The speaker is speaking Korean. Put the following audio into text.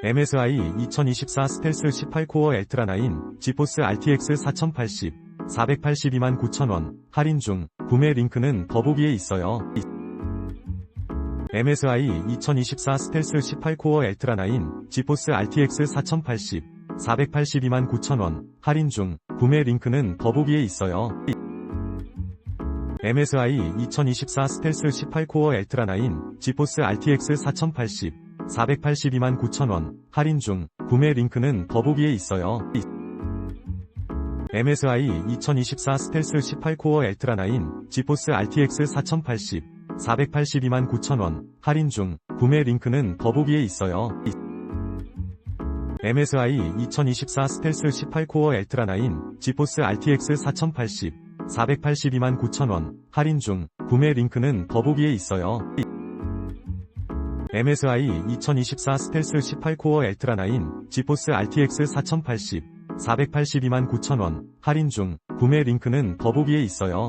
MSI 2024 스텔스 18코어 엘트라 9, 지포스 RTX 4080, 482만 9천원, 할인 중, 구매 링크는 더보기에 있어요. MSI 2024 스텔스 18코어 엘트라 9, 지포스 RTX 4080, 482만 9천원, 할인 중, 구매 링크는 더보기에 있어요. MSI 2024 스텔스 18코어 엘트라 9, 지포스 RTX 4080, 482만 9천원, 할인 중, 구매 링크는 더보기에 있어요. MSI 2024 스텔스 18코어 엘트라 9, 지포스 RTX 4080, 482만 9천원, 할인 중, 구매 링크는 더보기에 있어요. MSI 2024 스텔스 18코어 엘트라 9, 지포스 RTX 4080, 482만 9천원, 할인 중, 구매 링크는 더보기에 있어요. MSI 2024 스텔스 18코어 엘트라 9, 지포스 RTX 4080, 482만 9천원, 할인 중, 구매 링크는 더보기에 있어요.